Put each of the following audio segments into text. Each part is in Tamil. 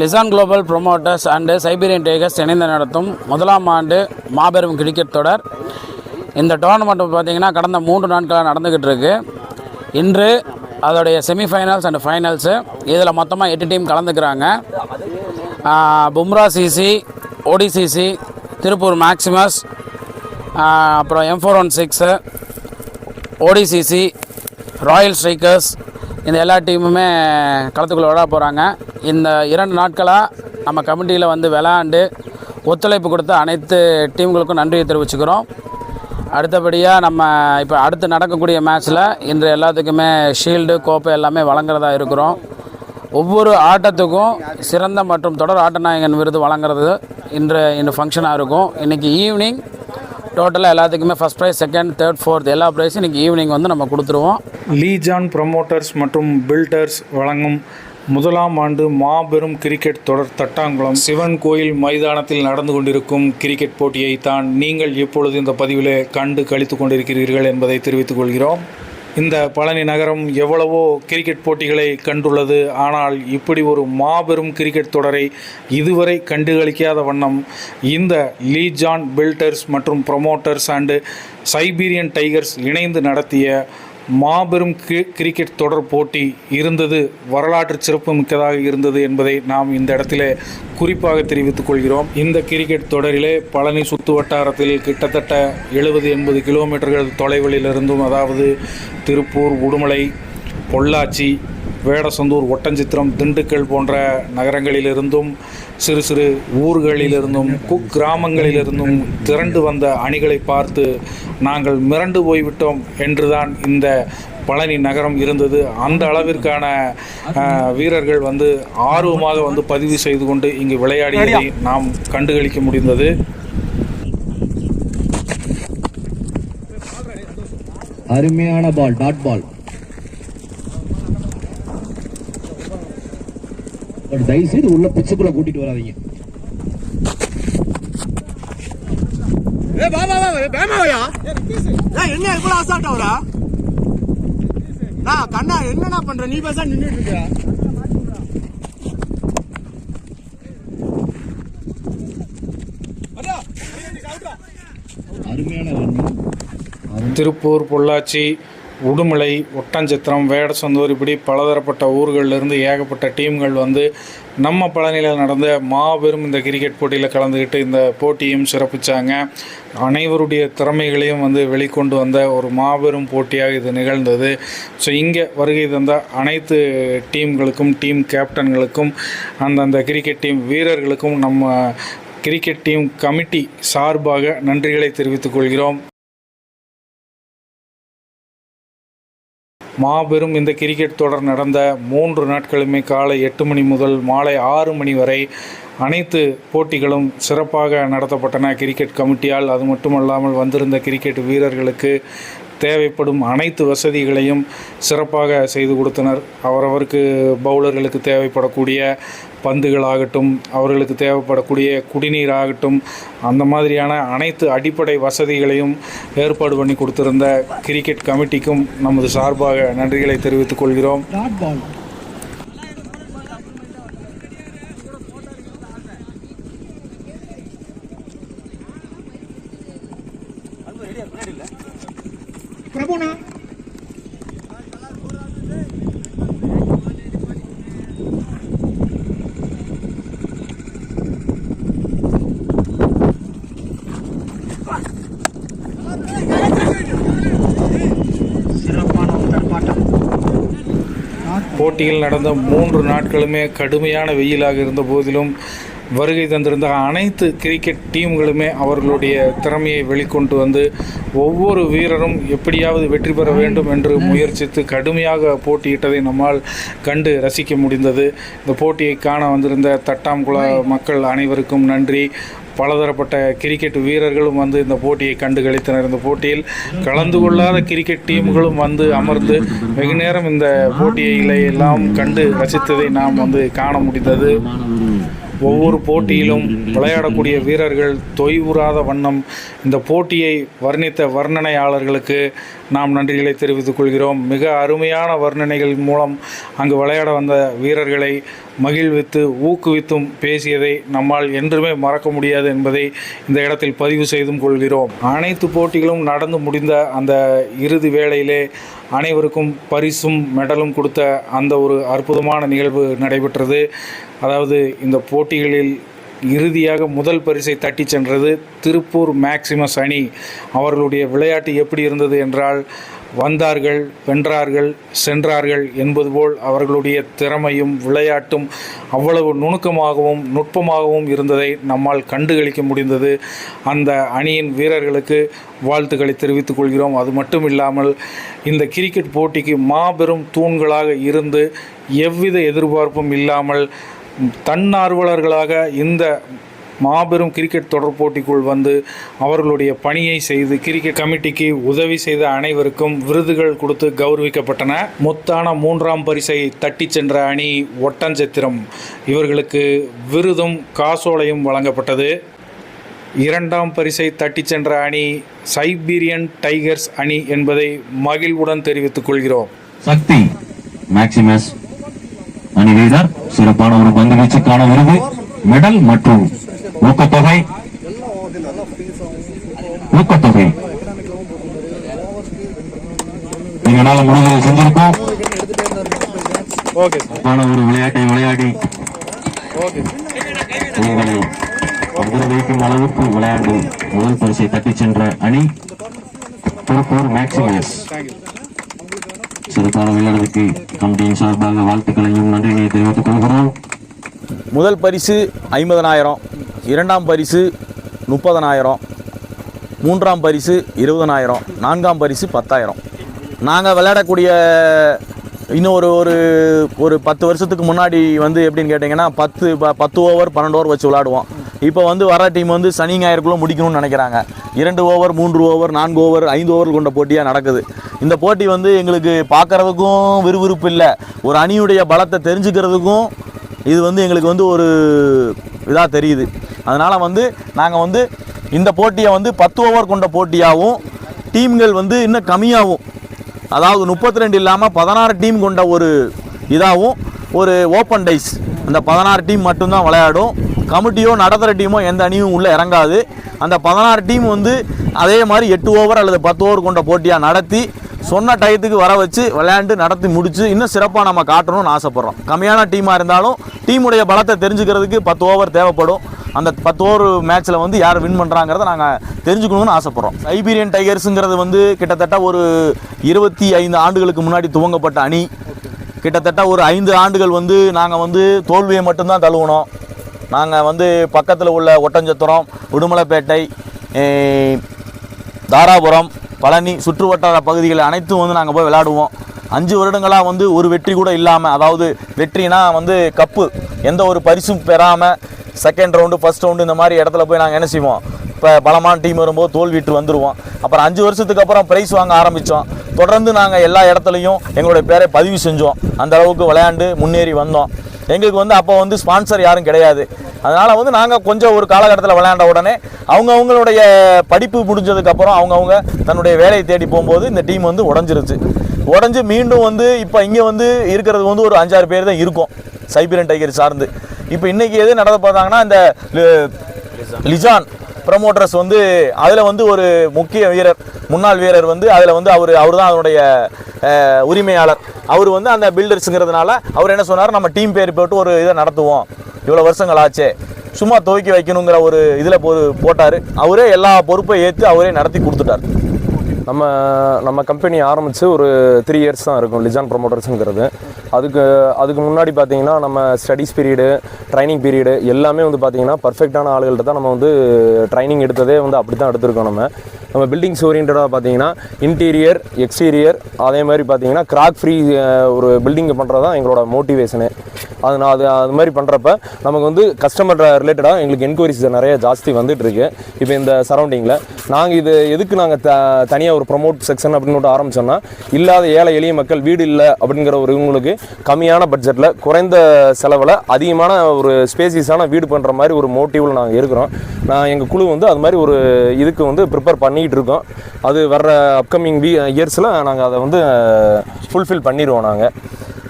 Lisan global promoters and Siberian tigers இணைந்து நடத்தும் முதலாம் ஆண்டு மாபெரும் கிரிக்கெட் தொடர். இந்த டோர்னமெண்ட் பார்த்தீங்கன்னா கடந்த மூன்று நாட்களாக நடந்துக்கிட்டு இருக்கு. இன்று அதோடைய செமிஃபைனல்ஸ் அண்ட் ஃபைனல்ஸு இதில் மொத்தமாக எட்டு team கலந்துக்கிறாங்க. Bumrah CC ODCC Tiruppur Maximus அப்புறம் M four one six ODCC royal strikers இந்த எல்லா டீமுமே களத்துக்குள்ளே விளையாட போகிறாங்க இந்த இரண்டு நாட்களாக நம்ம கமிட்டியில் வந்து விளையாண்டு ஒத்துழைப்பு கொடுத்த அனைத்து டீம்களுக்கும் நன்றியை தெரிவிச்சுக்கிறோம். அடுத்தபடியாக நம்ம இப்போ அடுத்து நடக்கக்கூடிய மேட்ச்சில் இன்று எல்லாத்துக்குமே ஷீல்டு கோப்பை எல்லாமே வழங்குறதா இருக்கிறோம். ஒவ்வொரு ஆட்டத்துக்கும் சிறந்த மற்றும் தொடர் ஆட்டநாயகன் விருது வழங்குறது இன்று இன்று ஃபங்க்ஷனாக இருக்கும். இன்றைக்கி ஈவினிங் டோட்டலாக எல்லாத்துக்குமே first prize second third fourth எல்லா ப்ரைஸும் இன்றைக்கி ஈவினிங் வந்து நம்ம கொடுத்துருவோம். லீஜான் ப்ரொமோட்டர்ஸ் மற்றும் பில்டர்ஸ் வழங்கும் முதலாம் ஆண்டு மாபெரும் கிரிக்கெட் தொடர் தட்டாங்குளம் சிவன் கோயில் மைதானத்தில் நடந்து கொண்டிருக்கும் கிரிக்கெட் போட்டியை தான் நீங்கள் இப்பொழுது இந்த பதிவிலே கண்டு கழித்து கொண்டிருக்கிறீர்கள் என்பதை தெரிவித்துக் கொள்கிறோம். இந்த பழனி நகரம் எவ்வளவோ கிரிக்கெட் போட்டிகளை கண்டுள்ளது. ஆனால் இப்படி ஒரு மாபெரும் கிரிக்கெட் தொடரை இதுவரை கண்டுகளிக்காத வண்ணம் இந்த லீஜான் பில்டர்ஸ் மற்றும் ப்ரொமோட்டர்ஸ் அண்டு சைபீரியன் டைகர்ஸ் இணைந்து நடத்திய மாபெரும் கி- கிரிக்கெட் தொடர் போட்டி இருந்தது. வரலாற்று சிறப்பு மிக்கதாக இருந்தது என்பதை நாம் இந்த இடத்திலே குறிப்பாக தெரிவித்துக் கொள்கிறோம். இந்த கிரிக்கெட் தொடரிலே பழனி சுத்து வட்டாரத்தில் கிட்டத்தட்ட எழுபது எண்பது கிலோமீட்டர்கள் தொலைவிலிருந்தும் அதாவது திருப்பூர் உடுமலை பொள்ளாச்சி வேடசந்தூர் ஒட்டஞ்சித்திரம் திண்டுக்கல் போன்ற நகரங்களிலிருந்தும் சிறு சிறு ஊர்களிலிருந்தும் குக்கிராமங்களிலிருந்தும் திரண்டு வந்த அணிகளை பார்த்து நாங்கள் மிரண்டு போய்விட்டோம் என்றுதான் இந்த பழனி நகரம் இருந்தது. அந்த அளவிற்கான வீரர்கள் வந்து ஆர்வமாக வந்து பதிவு செய்து கொண்டு இங்கு விளையாடியதை நாம் கண்டுகளிக்க முடிந்தது. அருமையான பால் டாட் பால். பட் தயவு செய்து உள்ள பிச்சுக்குள்ள கூட்டிட்டு வராதீங்க. ஏ வா வா வா வேமா வாயா ஏய் என்ன இவ்வளவு அசால்ட்டா வரா கண்ணா என்னடா பண்ற? நீ பேச நின்னுட்டு இருக்க திருப்பூர் பொள்ளாச்சி உடுமலை ஒட்டஞ்சத்திரம் வேடசந்தூர் இப்படி பலதரப்பட்ட ஊர்களிலிருந்து ஏகப்பட்ட டீம்கள் வந்து நம்ம பழனியில் நடந்த மாபெரும் இந்த கிரிக்கெட் போட்டியில் கலந்துக்கிட்டு இந்த போட்டியும் சிறப்பிச்சாங்க. அனைவருடைய திறமைகளையும் வந்து வெளிக்கொண்டு வந்த ஒரு மாபெரும் போட்டியாக இது நிகழ்ந்தது. ஸோ இங்கே வருகை தந்த அனைத்து டீம்களுக்கும் டீம் கேப்டன்களுக்கும் அந்தந்த கிரிக்கெட் டீம் வீரர்களுக்கும் நம்ம கிரிக்கெட் டீம் கமிட்டி சார்பாக நன்றிகளை தெரிவித்துக் கொள்கிறோம். மாபெரும் இந்த கிரிக்கெட் தொடர் நடந்த மூன்று நாட்களுமே காலை எட்டு மணி முதல் மாலை ஆறு மணி வரை அனைத்து போட்டிகளும் சிறப்பாக நடத்தப்பட்டன கிரிக்கெட் கமிட்டியால். அது மட்டுமல்லாமல் வந்திருந்த கிரிக்கெட் வீரர்களுக்கு தேவைப்படும் அனைத்து வசதிகளையும் சிறப்பாக செய்து கொடுத்தனர். அவரவருக்கு பவுலர்களுக்கு தேவைப்படக்கூடிய பந்துகளாகட்டும் அவர்களுக்கு தேவைப்படக்கூடிய குடிநீர் ஆகட்டும் அந்த மாதிரியான அனைத்து அடிப்படை வசதிகளையும் ஏற்பாடு பண்ணி கொடுத்திருந்த கிரிக்கெட் கமிட்டிக்கும் நமது சார்பாக நன்றிகளை தெரிவித்துக் கொள்கிறோம். போட்டியில் நடந்த மூன்று நாட்களுமே கடுமையான வெயிலாக இருந்த போதிலும் வருகை தந்திருந்த அனைத்து கிரிக்கெட் டீம்களுமே அவர்களுடைய திறமையை வெளிக்கொண்டு வந்து ஒவ்வொரு வீரரும் எப்படியாவது வெற்றி பெற வேண்டும் என்று முயற்சித்து கடுமையாக போட்டியிட்டதை நம்மால் கண்டு ரசிக்க முடிந்தது. இந்த போட்டியை காண வந்திருந்த தட்டாம்குள மக்கள் அனைவருக்கும் நன்றி. பலதரப்பட்ட கிரிக்கெட் வீரர்களும் வந்து இந்த போட்டியை கண்டு கழித்தனர் இந்த போட்டியில் கலந்து கொள்ளாத கிரிக்கெட் டீம்களும் வந்து அமர்ந்து வெகு நேரம் இந்த போட்டிகளை எல்லாம் கண்டு ரசித்ததை நாம் வந்து காண முடிந்தது. ஒவ்வொரு போட்டியிலும் விளையாடக்கூடிய வீரர்கள் தொய்வுறாத வண்ணம் இந்த போட்டியை வர்ணித்த வர்ணனையாளர்களுக்கு நாம் நன்றிகளை தெரிவித்துக் கொள்கிறோம். மிக அருமையான வர்ணனைகள் மூலம் அங்கு விளையாட வந்த வீரர்களை மகிழ்வித்து ஊக்குவித்தும் பேசியதை நம்மால் என்றுமே மறக்க முடியாது என்பதை இந்த இடத்தில் பதிவு செய்தும் கொள்கிறோம். அனைத்து போட்டிகளும் நடந்து முடிந்த அந்த இறுதி வேளையிலே அனைவருக்கும் பரிசும் மெடலும் கொடுத்த அந்த ஒரு அற்புதமான நிகழ்வு நடைபெற்றது. அதாவது இந்த போட்டிகளில் இறுதியாக முதல் பரிசை தட்டிச் சென்றது திருப்பூர் மேக்சிமஸ் அணி. அவர்களுடைய விளையாட்டு எப்படி இருந்தது என்றால் வந்தார்கள் வென்றார்கள் சென்றார்கள் என்பது போல் அவர்களுடைய திறமையும் விளையாட்டும் அவ்வளவு நுணுக்கமாகவும் நுட்பமாகவும் இருந்ததை நம்மால் கண்டுகளிக்க முடிந்தது. அந்த அணியின் வீரர்களுக்கு வாழ்த்துக்களை தெரிவித்துக் கொள்கிறோம். அது மட்டும் இல்லாமல் இந்த கிரிக்கெட் போட்டிக்கு மாபெரும் தூண்களாக இருந்து எவ்வித எதிர்பார்ப்பும் இல்லாமல் தன்னார்வலர்களாக இந்த மாபெரும் கிரிக்கெட் தொடர் போட்டிக்குள் வந்து அவர்களுடைய பணியை செய்து கிரிக்கெட் கமிட்டிக்கு உதவி செய்த அனைவருக்கும் விருதுகள் கொடுத்து கௌரவிக்கப்பட்டன. முத்தான மூன்றாம் பரிசை தட்டிச் சென்ற அணி ஒட்டஞ்சத்திரம் இவர்களுக்கு விருதும் காசோலையும் வழங்கப்பட்டது. இரண்டாம் பரிசை தட்டிச் சென்ற அணி சைபீரியன் டைகர்ஸ் அணி என்பதை மகிழ்வுடன் தெரிவித்துக் கொள்கிறோம். சக்தி மேக்சிமஸ் அணி வீரர் சிறப்பான ஒரு பந்து வீச்சுக்கான விருது மெடல் மற்றும் ஊக்கத்தொகை. ஊக்கத்தொகை. எங்களால முடிஞ்சதை செஞ்சிருக்கோம் சிறப்பான ஒரு விளையாட்டை விளையாடி உங்களை வைக்கும் அளவுக்கு விளையாண்டு முதல் பரிசை தட்டிச் சென்ற அணி திருப்பூர் மேக்சிமஸ் சிறப்பான விளையாடுவதற்கு கமிட்டியின் சார்பாக வாழ்த்துக்களையும் நன்றியை தெரிவித்துக் கொள்கிறோம். முதல் பரிசு ஐம்பதனாயிரம் இரண்டாம் பரிசு முப்பதனாயிரம் மூன்றாம் பரிசு இருபதனாயிரம் நான்காம் பரிசு பத்தாயிரம். நாங்கள் விளையாடக்கூடிய இன்னும் ஒரு ஒரு ஒரு பத்து வருஷத்துக்கு முன்னாடி வந்து எப்படின்னு கேட்டிங்கன்னா பத்து ப- பத்து ஓவர் பன்னெண்டு ஓவர் வச்சு விளாடுவோம் இப்போ வந்து வர டீம் வந்து சனி ஞாயிறுக்குள்ளே முடிக்கணும்னு நினைக்கிறாங்க. இரண்டு ஓவர் மூன்று ஓவர் நான்கு ஓவர் ஐந்து ஓவர் கொண்ட போட்டியாக நடக்குது. இந்த போட்டி வந்து எங்களுக்கு பார்க்குறதுக்கும் விறுவிறுப்பு இல்லை. ஒரு அணியுடைய பலத்தை தெரிஞ்சுக்கிறதுக்கும் இது வந்து எங்களுக்கு வந்து ஒரு இதாக தெரியுது. அதனால் வந்து நாங்கள் வந்து இந்த போட்டியை வந்து பத்து ஓவர் கொண்ட போட்டியாகவும் டீம்கள் வந்து இன்னும் கம்மியாகவும் அதாவது முப்பத்தி ரெண்டு இல்லாமல் பதினாறு டீம் கொண்ட ஒரு இதாகவும் ஒரு ஓப்பன் டைஸ் அந்த பதினாறு டீம் மட்டும்தான் விளையாடும். கமிட்டியோ நடத்துகிற டீமோ எந்த அணியும் உள்ளே இறங்காது. அந்த பதினாறு டீம் வந்து அதே மாதிரி எட்டு ஓவர் அல்லது பத்து ஓவர் கொண்ட போட்டியாக நடத்தி சொன்ன டயத்துக்கு வர வச்சு விளையாண்டு நடத்தி முடித்து இன்னும் சிறப்பாக நம்ம காட்டணும்னு ஆசைப்பட்றோம். கம்மியான டீமாக இருந்தாலும் டீமுடைய பலத்தை தெரிஞ்சுக்கிறதுக்கு பத்து ஓவர் தேவைப்படும். அந்த பத்து ஓவர் மேட்ச்சில் வந்து யார் வின் பண்ணுறாங்கிறத நாங்கள் தெரிஞ்சுக்கணும்னு ஆசைப்பட்றோம். சைபீரியன் டைகர்ஸுங்கிறது வந்து கிட்டத்தட்ட ஒரு இருபத்தி ஐந்து ஆண்டுகளுக்கு முன்னாடி துவங்கப்பட்ட அணி. கிட்டத்தட்ட ஒரு ஐந்து ஆண்டுகள் வந்து நாங்கள் வந்து தோல்வியை மட்டும்தான் தழுவணும் நாங்கள் வந்து பக்கத்தில் உள்ள ஒட்டஞ்சத்திரம் உடுமலைப்பேட்டை தாராபுரம் பழனி சுற்று வட்டார பகுதிகள் அனைத்தும் வந்து நாங்கள் போய் விளையாடுவோம். அஞ்சு வருடங்களாக வந்து ஒரு வெற்றி கூட இல்லாமல் அதாவது வெற்றினா வந்து கப்பு எந்த ஒரு பரிசும் பெறாமல் செகண்ட் ரவுண்டு ஃபர்ஸ்ட் ரவுண்டு இந்த மாதிரி இடத்துல போய் நாங்கள் என்ன செய்வோம்? இப்போ பலமான டீம் வரும்போது தோல்விட்டு வந்துடுவோம் அப்புறம் அஞ்சு வருஷத்துக்கு அப்புறம் ப்ரைஸ் வாங்க ஆரம்பித்தோம் தொடர்ந்து நாங்கள் எல்லா இடத்துலையும் எங்களுடைய பேரை பதிவு செஞ்சோம். அந்த அளவுக்கு விளையாண்டு முன்னேறி வந்தோம். எங்களுக்கு வந்து அப்போ வந்து ஸ்பான்சர் யாரும் கிடையாது. அதனால் வந்து நாங்கள் கொஞ்சம் ஒரு காலகட்டத்தில் விளையாண்ட உடனே அவங்க அவங்களுடைய படிப்பு முடிஞ்சதுக்கப்புறம் அவங்கவுங்க தன்னுடைய வேலையை தேடி போகும்போது இந்த டீம் வந்து உடஞ்சிருச்சு. உடஞ்சி மீண்டும் வந்து இப்போ இங்கே வந்து இருக்கிறது வந்து ஒரு அஞ்சாறு பேர் தான் இருக்கும். சைபீரியன் டைகர் சார்ந்து. இப்போ இன்றைக்கி எது நடந்து பார்த்தாங்கன்னா இந்த லிஜான். ப்ரமோட்டர்ஸ் வந்து அதில் வந்து ஒரு முக்கிய வீரர் முன்னாள் வீரர் வந்து அதில் வந்து அவர் அவர் தான் அதனுடைய உரிமையாளர். அவர் வந்து அந்த பில்டர்ஸுங்கிறதுனால அவர் என்ன சொன்னார்? நம்ம டீம் பேர் போட்டு ஒரு இதை நடத்துவோம். இவ்வளோ வருஷங்கள் ஆச்சு. சும்மா துவக்கி வைக்கணுங்கிற ஒரு இதில் போ போட்டார். அவரே எல்லா பொறுப்பை ஏற்று அவரே நடத்தி கொடுத்துட்டார். நம்ம நம்ம கம்பெனி ஆரம்பித்து ஒரு த்ரீ இயர்ஸ் தான் இருக்கும் லிஜான் ப்ரொமோட்டர்ஸுங்கிறது அதுக்கு அதுக்கு முன்னாடி பார்த்தீங்கன்னா நம்ம ஸ்டடீஸ் பீரியடு ட்ரைனிங் பீரியடு எல்லாமே வந்து பார்த்தீங்கன்னா பர்ஃபெக்டான ஆளுகள்கிட்ட தான் நம்ம வந்து ட்ரைனிங் எடுத்ததே வந்து அப்படி தான் எடுத்திருக்கோம் நம்ம. நம்ம பில்டிங்ஸ் ஓரியன்டாக பார்த்தீங்கன்னா இன்டீரியர் எக்ஸ்டீரியர் அதே மாதிரி பார்த்தீங்கன்னா கிராக் ஃப்ரீ ஒரு பில்டிங் பண்ணுறது தான் எங்களோட மோட்டிவேஷனு அது நான் அது அது மாதிரி பண்ணுறப்ப நமக்கு வந்து கஸ்டமர் ரிலேட்டடாக எங்களுக்கு என்கொயரிஸ் நிறைய ஜாஸ்தி வந்துட்டுருக்கு இப்போ இந்த சரௌண்டிங்கில் நாங்கள் இது எதுக்கு நாங்கள் த தனியாக தனியாக ஒரு ப்ரொமோட் செக்ஷன் அப்படின்னு ஒன்று ஆரம்பிச்சோம்னா இல்லாத ஏழை எளிய மக்கள் வீடு இல்லை அப்படிங்கிற ஒரு இவங்களுக்கு கம்மியான பட்ஜெட்டில் குறைந்த செலவில் அதிகமான ஒரு ஸ்பேசிஸான வீடு பண்ணுற மாதிரி ஒரு மோட்டிவில் நாங்கள் இருக்கிறோம். நான் எங்கள் குழு வந்து அது மாதிரி ஒரு இதுக்கு வந்து ப்ரிப்பேர் பண்ணிக்கிட்டு இருக்கோம். அது வர்ற அப்கமிங் வீ இயர்ஸில் நாங்கள் அதை வந்து uh, ஃபுல்ஃபில் பண்ணிடுவோம் நாங்கள்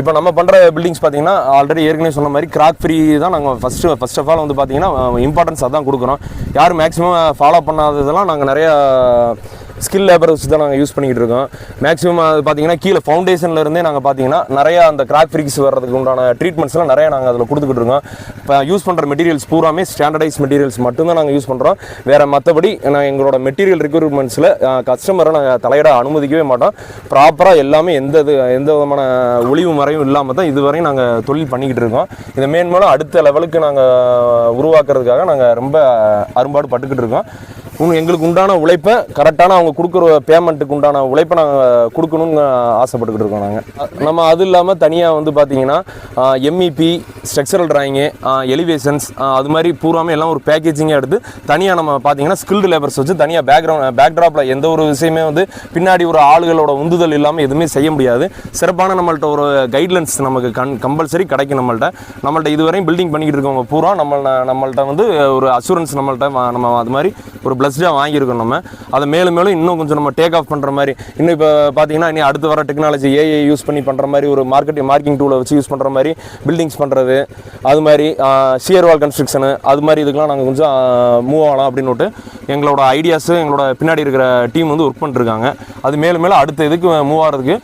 இப்போ நம்ம பண்ணுற பில்டிங்ஸ் பார்த்தீங்கன்னா ஆல்ரெடி ஏற்கனவே சொன்ன மாதிரி கிராக் ஃப்ரீ தான் நாங்கள் ஃபஸ்ட்டு ஃபர்ஸ்ட் ஆஃப் ஆல் வந்து பார்த்தீங்கன்னா இம்பார்ட்டன்ஸ் uh, அதான் கொடுக்குறோம். யார் மேக்ஸிமம் ஃபாலோ uh, பண்ணாததெல்லாம் நாங்கள் நிறையா ஸ்கில் லேபர் வச்சு தான் நாங்கள் யூஸ் பண்ணிக்கிட்டு இருக்கோம். மேக்ஸிமம் அது பார்த்தீங்கன்னா கீழே ஃபவுண்டேஷனில் இருந்தே நாங்கள் பார்த்தீங்கன்னா நிறையா அந்த கிராக் ஃப்ரிக்ஸ் வர்றதுக்கு உண்டான ட்ரீட்மெண்ட்ஸ்லாம் நிறையா நாங்கள் அதில் கொடுத்துக்கிட்டு இருக்கோம். இப்போ யூஸ் பண்ணுற மெட்டீரியல்ஸ் பூராமே ஸ்டாண்டர்டைஸ் மெட்டீரியல்ஸ் மட்டும்தான் நாங்கள் யூஸ் பண்ணுறோம் வேறு மற்றபடி நான் எங்களோட மெட்டீரியல் ரெக்யூர்மெண்ட்ஸில் கஸ்டமரை நாங்கள் தலையிட அனுமதிக்கவே மாட்டோம். ப்ராப்பராக எல்லாமே எந்த இது எந்த விதமான ஒளிவு மறையும் இல்லாமல் தான் இதுவரையும் நாங்கள் தொழில் பண்ணிக்கிட்டு இருக்கோம். இதை மேன்மேலும் அடுத்த லெவலுக்கு நாங்கள் உருவாக்குறதுக்காக நாங்கள் ரொம்ப அரும்பாடு பட்டுக்கிட்டு இருக்கோம் எங்களுக்கு உண்டான உழைப்பை கரெக்டான அவங்க கொடுக்குற பேமெண்ட்டுக்கு உண்டான உழைப்பை நாங்கள் கொடுக்கணும்னு ஆசைப்பட்டுக்கிட்டு இருக்கோம் நாங்கள் நம்ம அது இல்லாமல் தனியாக வந்து பார்த்தீங்கன்னா எம்இபி ஸ்ட்ரக்சரல் ட்ராயிங்கு எலிவேஷன்ஸ் அது மாதிரி பூராமே எல்லாம் ஒரு பேக்கேஜிங்காக எடுத்து தனியாக நம்ம பார்த்தீங்கன்னா ஸ்கில்டு லேபர்ஸ் வச்சு தனியாக பேக்ரவுண்ட் பேக்ட்ராப்பில் எந்த ஒரு விஷயமே வந்து பின்னாடி ஒரு ஆளுகளோட உந்துதல் இல்லாமல் எதுவுமே செய்ய முடியாது. சிறப்பான நம்மள்ட்ட ஒரு கைட்லைன்ஸ் நமக்கு கண் கம்பல்சரி கிடைக்கும் நம்மள்ட்ட. நம்மள்ட்ட இதுவரையும் பில்டிங் பண்ணிக்கிட்டு இருக்கவங்க பூரா நம்ம நம்மள்ட்ட வந்து ஒரு அசூரன்ஸ் நம்மள்ட்ட நம்ம அது மாதிரி ஒரு பிளஸ்டாக வாங்கியிருக்கோம் நம்ம. அதை மேலும் மேலும் இன்னும் கொஞ்சம் நம்ம டேக் ஆஃப் பண்ணுற மாதிரி. இன்னும் இப்போ பார்த்தீங்கன்னா இனி அடுத்து வர டெக்னாலஜி ஏஐ யூஸ் பண்ணி பண்ணுற மாதிரி ஒரு மார்க்கெட் மார்க்கிங் டூலை வச்சு யூஸ் பண்ணுற மாதிரி பில்டிங்ஸ் பண்ணுறது அது மாதிரி ஷியர் வால் கன்ஸ்ட்ரக்ஷனு அது மாதிரி இதுக்கெலாம் நாங்கள் கொஞ்சம் மூவ் ஆகலாம் அப்படின்னுட்டு எங்களோட ஐடியாஸு எங்களோட பின்னாடி இருக்கிற டீம் வந்து ஒர்க் பண்ணிருக்காங்க. அது மேலும் மேலும் அடுத்த இதுக்கு மூவ் ஆகிறதுக்கு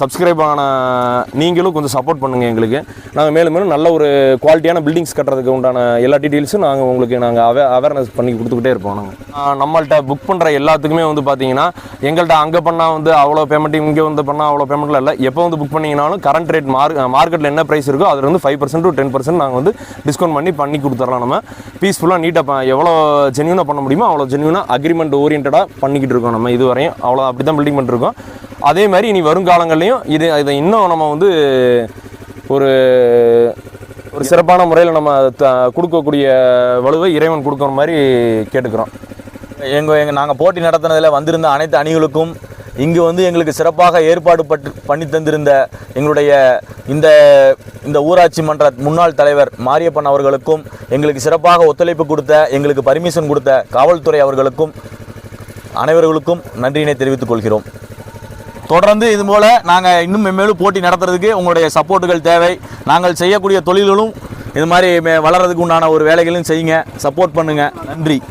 சப்ஸ்கிரைப் ஆன நீங்களும் கொஞ்சம் சப்போர்ட் பண்ணுங்கள் எங்களுக்கு. நாங்கள் மேலும் மேலும் நல்ல ஒரு குவாலிட்டியான பில்டிங்ஸ் கட்டுறதுக்கு உண்டான எல்லா டீட்டெயில்ஸும் நாங்கள் உங்களுக்கு நாங்கள் அவே அவேர்னஸ் பண்ணி கொடுத்துக்கிட்டே இருப்போம் நாங்கள் நம்மள்கிட்ட புக் பண்ணுற எல்லாத்துக்குமே வந்து பார்த்து பார்த்தீங்கன்னா எங்கள்கிட்ட அங்கே பண்ணால் வந்து அவ்வளோ பேமெண்ட் இங்கே வந்து பண்ணால் அவ்வளோ பேமெண்ட்டில் இல்லை. எப்போ வந்து புக் பண்ணிங்கனாலும் கரண்ட் ரேட் மார்க் மார்க்கெட்டில் என்ன ப்ரைஸ் இருக்கோ அதில் வந்து five percent to ten percent நாங்கள் வந்து டிஸ்கவுண்ட் பண்ணி பண்ணி கொடுத்துட்றோம் நம்ம. பீஸ்ஃபுல்லாக நீட்டாக எவ்வளோ ஜென்யூனாக பண்ண முடியுமோ அவ்வளோ ஜென்யூனாக அக்ரிமெண்ட் ஓரியன்டாக பண்ணிக்கிட்டு இருக்கோம் நம்ம இது வரையும் அவ்வளோ அப்படி தான் பில்டிங் பண்ணிருக்கோம். அதே மாதிரி இனி வருங்காலங்கள்லையும் இது இதை இன்னும் நம்ம வந்து ஒரு ஒரு சிறப்பான முறையில் நம்ம த- கொடுக்கக்கூடிய வலுவை இறைவன் கொடுக்குற மாதிரி கேட்டுக்கிறோம். எங்கள் எங்கள் நாங்கள் போட்டி நடத்தினதில் வந்திருந்த அனைத்து அணிகளுக்கும் இங்கு வந்து எங்களுக்கு சிறப்பாக ஏற்பாடு பட்டு பண்ணி தந்திருந்த எங்களுடைய இந்த இந்த ஊராட்சி மன்ற முன்னாள் தலைவர் மாரியப்பன் அவர்களுக்கும் எங்களுக்கு சிறப்பாக ஒத்துழைப்பு கொடுத்த எங்களுக்கு பர்மிஷன் கொடுத்த காவல்துறை அவர்களுக்கும் அனைவர்களுக்கும் நன்றியினை தெரிவித்துக் கொள்கிறோம். தொடர்ந்து இது போல் நாங்கள் இன்னும் மென்மேலும் போட்டி நடத்துறதுக்கு உங்களுடைய சப்போர்ட்டுகள் தேவை. நாங்கள் செய்யக்கூடிய தொழில்களும் இது மாதிரி மே- வளர்றதுக்கு உண்டான ஒரு வேலைகளும் செய்யுங்க. சப்போர்ட் பண்ணுங்கள் நன்றி.